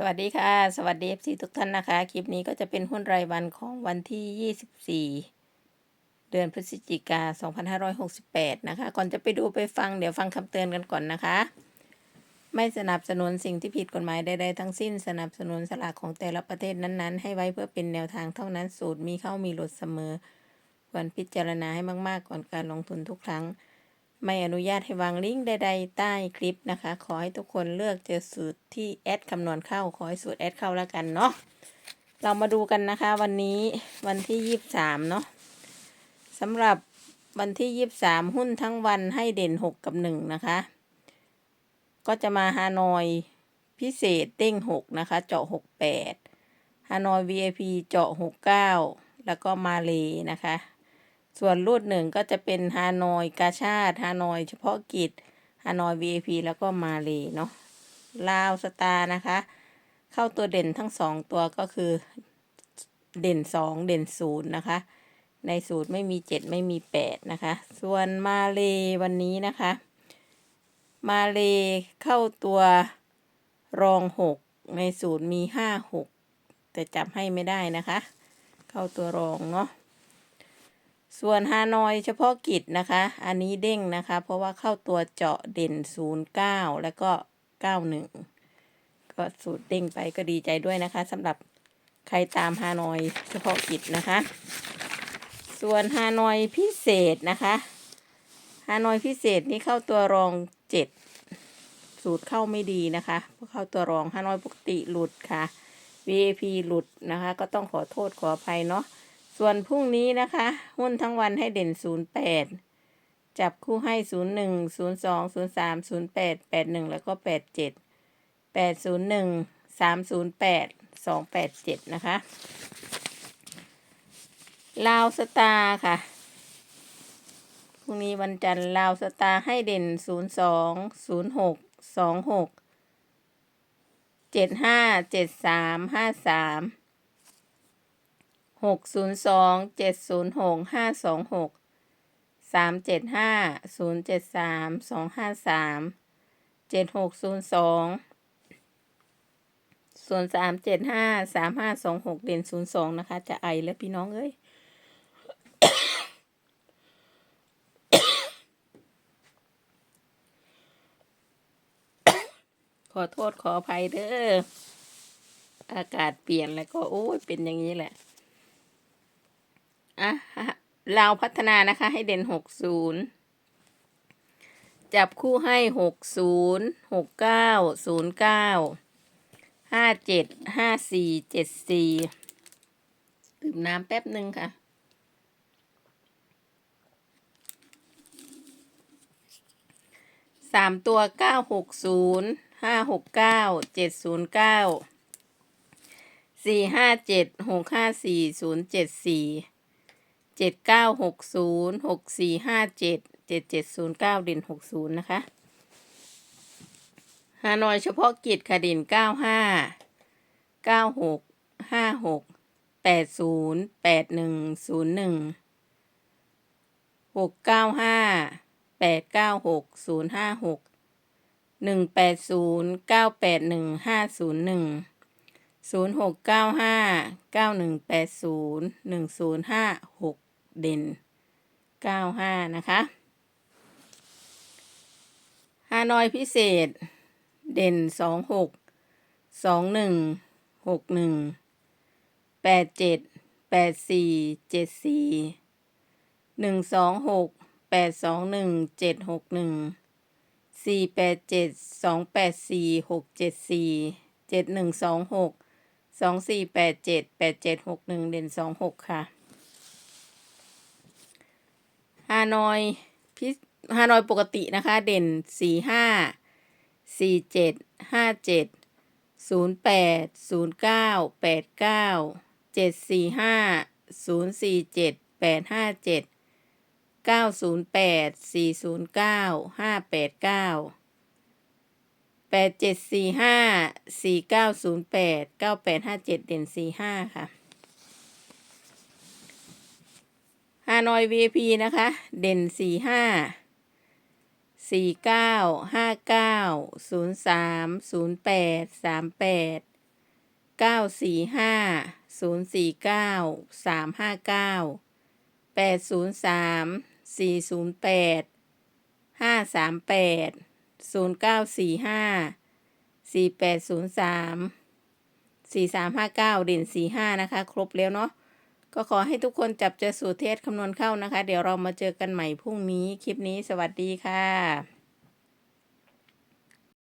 สวัสดีค่ะ สวัสดี FC ทุกท่านนะคะ คลิปนี้ก็จะเป็นหุ้นรายวันของวันที่ 24 เดือนพฤศจิกา 2568 นะคะ ก่อนจะไปดูไปฟังเดี๋ยวฟังคำเตือนกันก่อนนะคะ ไม่สนับสนุนสิ่งที่ผิดกฎหมายใดๆทั้งสิ้นสนับสนุนสลากของแต่ละประเทศนั้นๆ ให้ไว้เพื่อเป็นแนวทางเท่านั้นสูตรมีเข้ามีหลุดเสมอ ควรพิจารณาให้มากๆ ก่อนการลงทุนทุกครั้ง ไม่อนุญาตให้วางลิงก์ใดๆใต้คลิปนะคะ ขอให้ทุกคนเลือกเจอสูตรที่แอดคำนวณเข้า ขอให้สูตรแอดเข้าแล้วกันเนาะ เรามาดูกันนะคะ วันนี้วันที่ยี่สามเนาะสำหรับวันที่ยี่สามหุ้นทั้งวันให้เด่นหกกับหนึ่งนะคะ ก็จะมาฮานอยพิเศษเด้งหกนะคะ เจาะหกแปดฮานอย VIP เจาะหกเก้าแล้วก็มาเลนะคะ ส่วนรูดหนึ่งก็จะเป็นฮานอยกาชาติฮานอย เฉพาะกิจฮานอย VIP แล้วก็มาเลยเนาะลาวสตาร์นะคะ เข้าตัวเด่นทั้งสองตัวก็คือเด่นสองเด่นศูนย์นะคะ ในสูตรไม่มีเจ็ดไม่มีแปดนะคะ ส่วนมาเลวันนี้นะคะ มาเลเข้าตัวรองหกในสูตรมีห้าหกแต่จับให้ไม่ได้นะคะ เข้าตัวรองเนาะ ส่วนฮานอยเฉพาะกิจนะคะ อันนี้เด้งนะคะ เพราะว่าเข้าตัวเจาะเด่น 09 แล้วก็ 91 ก็สูตรเด้งไปก็ดีใจด้วยนะคะสำหรับใครตามฮานอยเฉพาะกิจนะคะ ส่วนฮานอยพิเศษนะคะฮานอยพิเศษนี่เข้าตัวรอง7สูตรเข้าไม่ดีนะคะเพราะเข้าตัวรองฮานอยปกติหลุดค่ะ VIP หลุดนะคะ ก็ต้องขอโทษขออภัยเนาะ ส่วนพรุ่งนี้นะคะ หุ้นทั้งวันให้เด่น 08 จับคู่ให้ 01 02 03 08 81 แล้วก็ 87 801 308 287 นะคะ ลาวสตาร์ค่ะ พรุ่งนี้วันจันทร์ลาวสตาร์ให้เด่น 02 06 26 75 73 53 หกศูนย์สองเจ็ดศูนย์หกห้าสองหกสามเจ็ดห้าศูนย์เจ็ดสามสองห้าสามเจ็ดหกศูนย์สองส่วนสามเจ็ดห้าสามห้าสองหกเด่นศูนย์สองนะคะ จะไอแล้วพี่น้องเอ้ยขอโทษขออภัยเด้ออากาศเปลี่ยนแล้วก็โอ้ยเป็นอย่างนี้แหละ อะเราพัฒนานะคะให้เด่นหกศูนย์จับคู่ให้หกศูนย์หกเก้าศูนย์เก้าห้าเจ็ดห้าสี่เจ็ดสี่ดื่มน้ำแป๊บหนึ่งค่ะสามตัวเก้าหกศูนย์ห้าหกเก้าเจ็ดศูนย์เก้าสี่ห้าเจ็ดหกห้าสี่ศูนย์เจ็ดสี่ เจ็ดเก้าหกศูนย์หกสี่ห้าเจ็ดเจ็ดเจ็ดศูนย์เก้าเด่นหกศูนย์นะคะฮานอยเฉพาะกิจค่ะเด่นเก้าห้าเก้าหกห้าหกแปดศูนย์แปดหนึ่งศูนย์หนึ่งหกเก้าห้าแปดเก้าหกศูนย์ห้าหกหนึ่งแปดศูนย์เก้าแปดหนึ่งห้าศูนย์หนึ่งศูนย์หกเก้าห้าเก้าหนึ่งแปดศูนย์หนึ่งศูนย์ห้าหก เด่นเก้าห้านะคะฮานอยพิเศษ เด่นสองหกสองหนึ่งหกหนึ่งแปดเจ็ดแปดสี่เจ็ดสี่หนึ่งสองหกแปดสองหนึ่งเจ็ดหกหนึ่งสี่แปดเจ็ดสองแปดสี่หกเจ็ดสี่เจ็ดหนึ่งสองหกสองสี่แปดเจ็ดแปดเจ็ดหกหนึ่งเด่นสองหกค่ะ ฮานอยพิฮานอยปกตินะคะ เด่นสี่ห้าสี่เจ็ดห้าเจ็ดศูนย์แปดศูนย์เก้าแปดเก้าเจ็ดสี่ห้าศูนย์สี่เจ็ดแปดห้าเจ็ดเก้าศูนย์แปดสี่ศูนย์เก้าห้าแปดเก้าแปดเจ็ดสี่ห้าสี่เก้าศูนย์แปดเก้าแปดห้าเจ็ดเด่นสี่ห้าค่ะ ฮานอย VIP นะคะ เด่นสี่ห้าสี่เก้าห้าเก้าศูนย์สามศูนย์แปดสามแปดเก้าสี่ห้าศูนย์สี่เก้าสามห้าเก้าแปดศูนย์สามสี่ศูนย์แปดห้าสามแปดศูนย์เก้าสี่ห้าสี่แปดศูนย์สามสี่สามห้าเก้าเด่นสี่ห้านะคะ ครบแล้วเนาะ ก็ขอให้ทุกคนจับเจอสูตรเทศคำนวณเข้านะคะ เดี๋ยวเรามาเจอกันใหม่พรุ่งนี้ คลิปนี้สวัสดีค่ะ